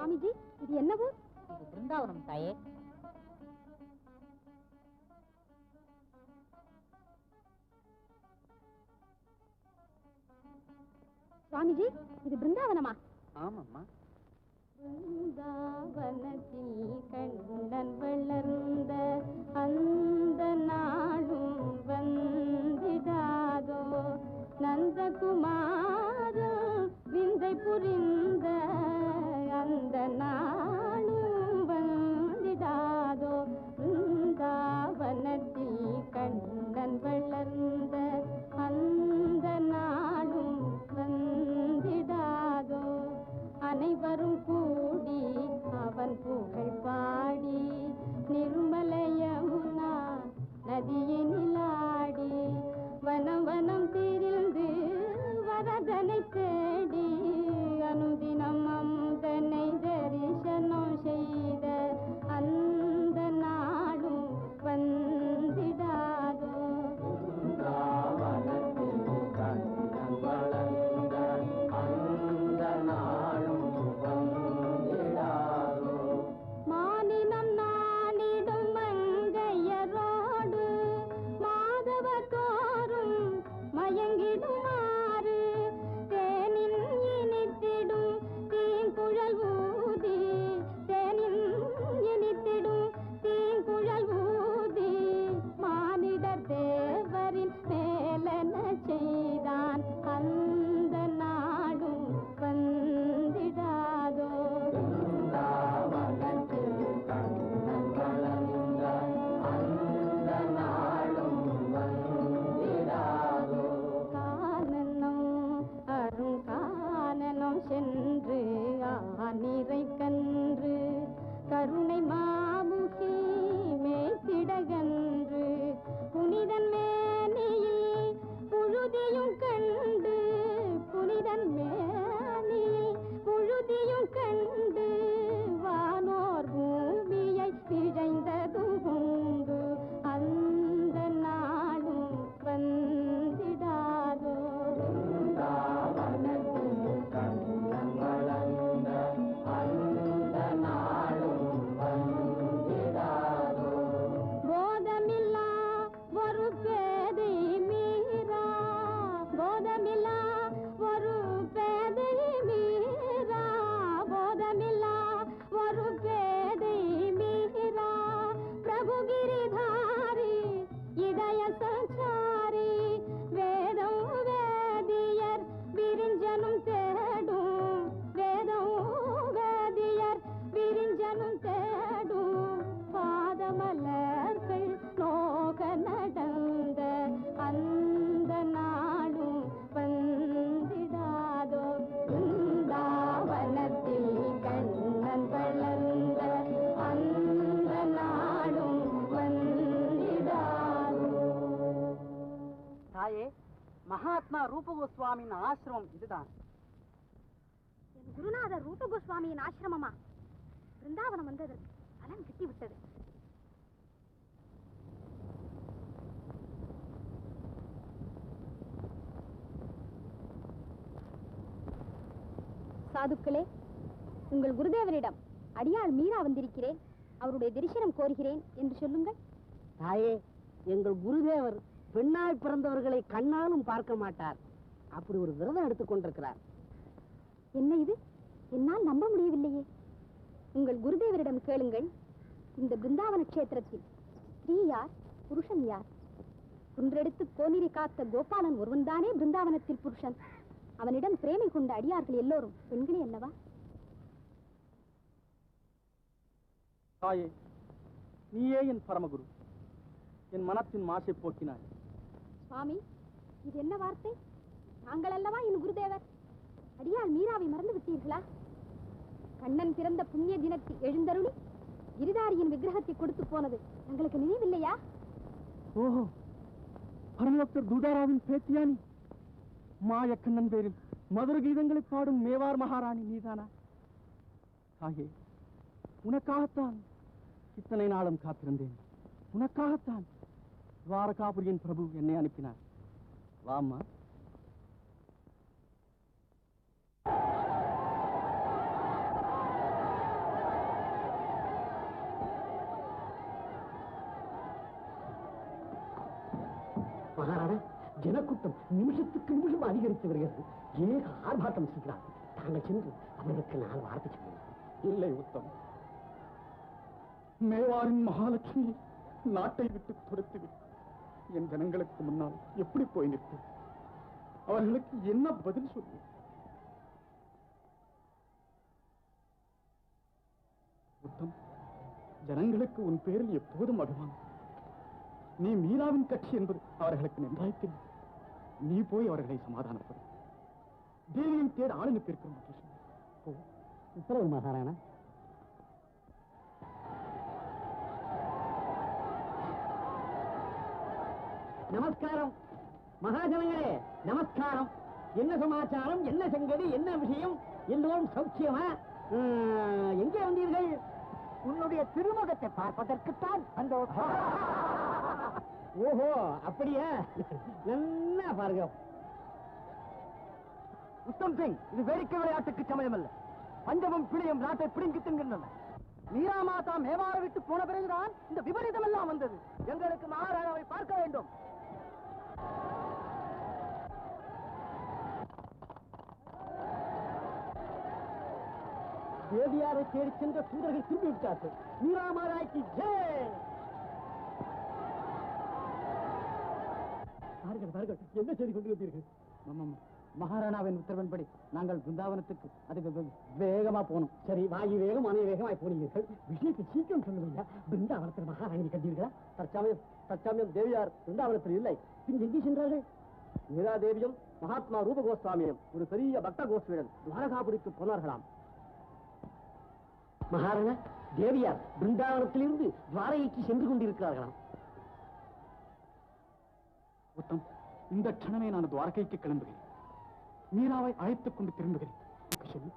சுவாமிஜி இது என்ன ஊர் இது பிருந்தாவனம் தாயே. சுவாமிஜி இது பிருந்தாவனமா? ஆமாம்மா. பிருந்தாவனத்தில் கண்ணன் வளர்ந்த அந்த நாளும் வந்திடாதோ. நந்தகுமாரும் விந்தை புரிந்த கோஸ்வாமியின் ஆசிரமம் இதுதான். என் குருநாதர் ரூப கோஸ்வாமியின் ஆசிரமமா? பிருந்தாவனம் வந்ததற்கு பலன் கிட்டி விட்டது சாதுக்களே உங்கள் குருதேவரிடம் அடியாள் மீரா வந்திருக்கிறேன். அவருடைய தரிசனம் கோருகிறேன் என்று சொல்லுங்கள். தாயே எங்கள் குருதேவர் பெண்ணாய் பிறந்தவர்களை கண்ணாலும் பார்க்க மாட்டார். அப்படி ஒரு விரதம் எடுத்துக் கொண்டிருக்கிறார். என்ன இது? என்னால் நம்ப முடியவில்லையே. உங்கள் குருதேவரிடம் கேளுங்கள். இந்த பிருந்தாவன கஷேத்திரத்தில் ஸ்திரீ யார் புருஷன் யார்? குன்றெடுத்து கோனிரி காத்த கோபாலன் ஒருவன்தானே பிருந்தாவனத்தில் புருஷன். அவனிடம் பிரேமை கொண்ட அடியார்கள் எல்லோரும் பெண்களே அல்லவா? தாயே நீயே என் பரமகுரு. என் மனத்தின் மாசை போக்கினாய். சுவாமி இது என்ன வார்த்தை? தாங்கள் அல்லவா என் குருதேவர்? அடியால் மீராவை மறந்து விட்டீர்களா? கண்ணன் பிறந்த புண்ணிய தினத்தில் எழுந்தருளி கிரிதாரியின் விக்கிரகத்தை கொடுத்து போனது எங்களுக்கு நினைவில்லையா? ஓஹோ பரமபக்தர் தூதாராவின் பேத்தியானி. மாயக்கண்ணன் பேரில் மதுர கீதங்களை பாடும் மேவார் மகாராணி நீதானா? ஆகே உனக்காகத்தான் இத்தனை நாளும் காத்திருந்தேன். உனக்காகத்தான் துவாரகாபுரியின் பிரபு என்னை அனுப்பினார். வாமா ஜனக்கூட்டம் நிமிஷத்துக்கு நிமிஷம் அதிகரித்து வருகிறது. ஏக ஆர்ப்பாட்டம் செய்கிறார் தாங்கள் சென்று அவர்களுக்கு நான் வார்த்தை சொல்லுங்கள். இல்லை உத்தம். மேவாரின் மகாலட்சுமி நாட்டை விட்டு துரத்துவிட்டு என் ஜனங்களுக்கு முன்னால் எப்படி போய் நிற்பேன் அவர்களுக்கு என்ன பதில் சொல்லுவேன்? உத்தம் ஜனங்களுக்கு உன் பேரில் எப்போதும் அபிமானம். நீ மீராவின் கட்சி என்பது அவர்களுக்கு நன்றாய் தெரியும் நீ போய் அவர்களை சமாதானப்படும் தேவியை தேட ஆள் அனுப்பியிருக்கிறோம் மகேஷன் போ. உத்தரவு மகாராணா. நமஸ்காரம். மகாஜனங்களே நமஸ்காரம். என்ன சமாச்சாரம்? என்ன சங்கதி? என்ன விஷயம்? எல்லோரும் சௌக்கியமா? எங்கே வந்தீர்கள்? உன்னுடைய திருமுகத்தை பார்ப்பதற்குத்தான் அந்த ஓஹோ அப்படியா? நல்லா பாருங்க. உத்தம் சிங் இது வேடிக்கை விளையாட்டுக்கு சமயம் அல்ல பஞ்சமும் பிழையும் நாட்டை பிடுங்கி தின்கின்றன. மீரா மாதா மேவார விட்டு போன பிறகுதான் இந்த விபரீதம் எல்லாம் வந்தது. எங்களுக்கு மகாராணாவை பார்க்க வேண்டும். தேவியாரை தேடி சென்ற சூரர்கள் திரும்பி விட்டார்கள் மீரா மாதாய்க்கு ஜெய்! பாருங்கள் என்ன செய்தி கொண்டு வந்தீர்கள் மகாராணாவின் உத்தரவின்படி நாங்கள் பிருந்தாவனத்துக்கு அதுக்கு வேகமா போனோம். சரி வாயு வேகம் மனை வேகமாய் போனீர்கள். விஷயத்தை சீக்கிரம் சொல்லுவீங்க பிருந்தாவனத்தில் மகாராணி கண்டீர்களா? தற்சமயம் தற்சமயம் தேவியார் பிருந்தாவனத்தில் இல்லை. பின் எங்கே சென்றார்கள்? மீரா தேவியும் மகாத்மா ரூப கோஸ்வாமியும் ஒரு பெரிய பக்த கோஸ்வியுடன் துவாரகாபுரிக்கு போனார்களாம். மகாராணா தேவியார் பிருந்தாவனத்திலிருந்து துவாரகைக்கு சென்று கொண்டிருக்கிறார்களாம். உத்தம் இந்த க்ஷணமே நான் துவாரகைக்கு கிளம்புகிறேன். மீராவை அழைத்துக் கொண்டு திரும்புகிறேன். சொல்லு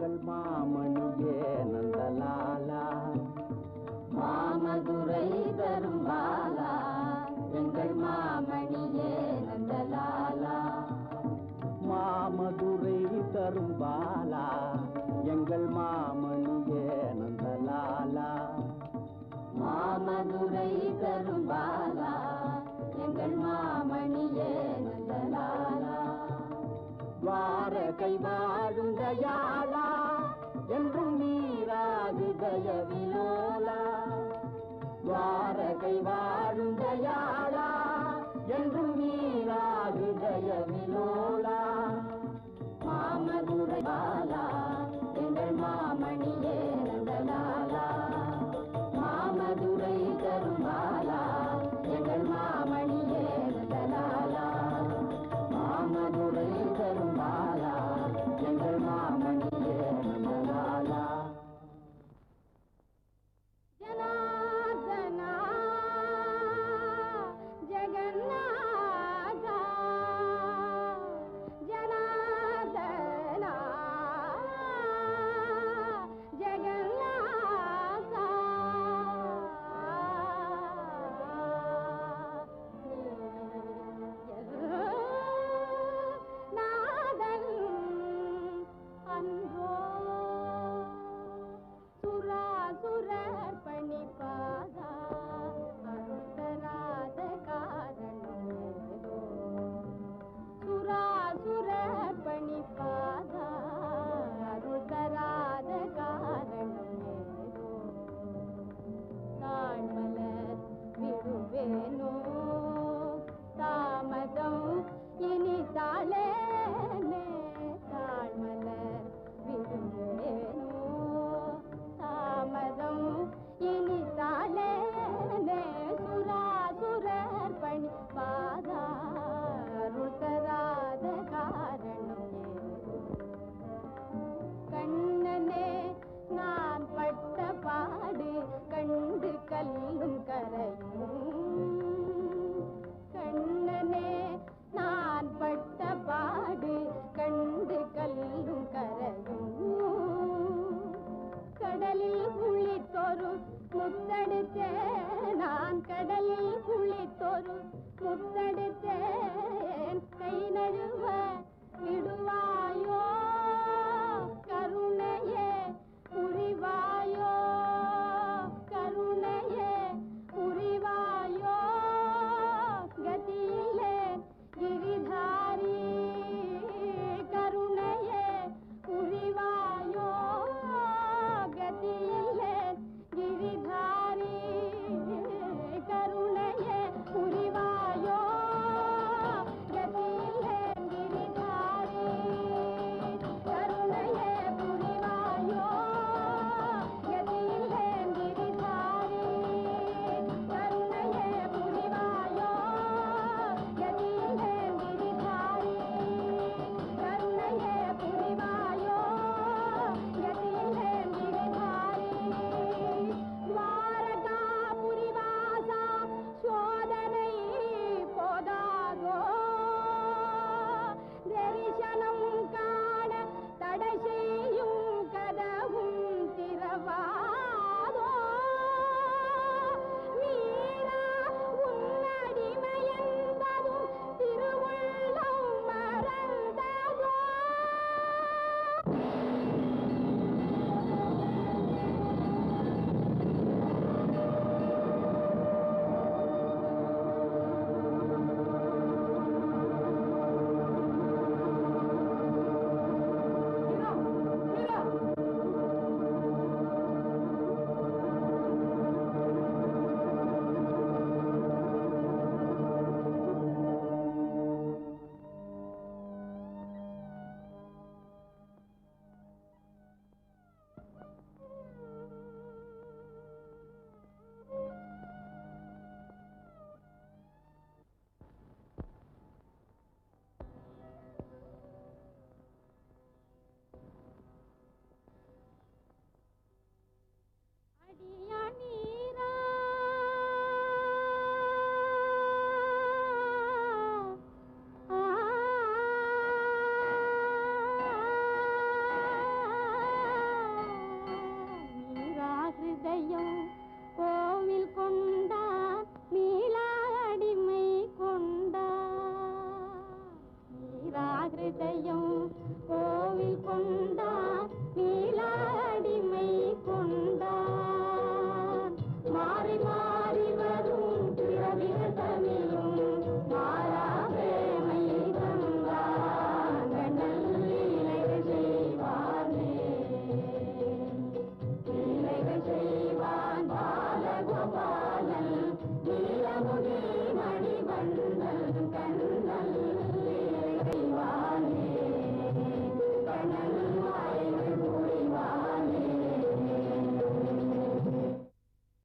மங்கள் மாமணியே நந்தலாலா மாமதுரை தரும் பாலா எங்கள் மாமணியே நந்தலாலா மாமதுரை தரும் பாலா எங்கள் மாமணியே நந்தலாலா மாமதுரை தரும் பாலா எங்கள் மாமணியே தாரகை வாழும் தயாளா என்றும் நீராது தயவிலோலா துவாரகை வாழும் தயாளா என்றும் நீராது தயவிலோலா மாமதுரை பாலா எங்கள் மாமணியே. be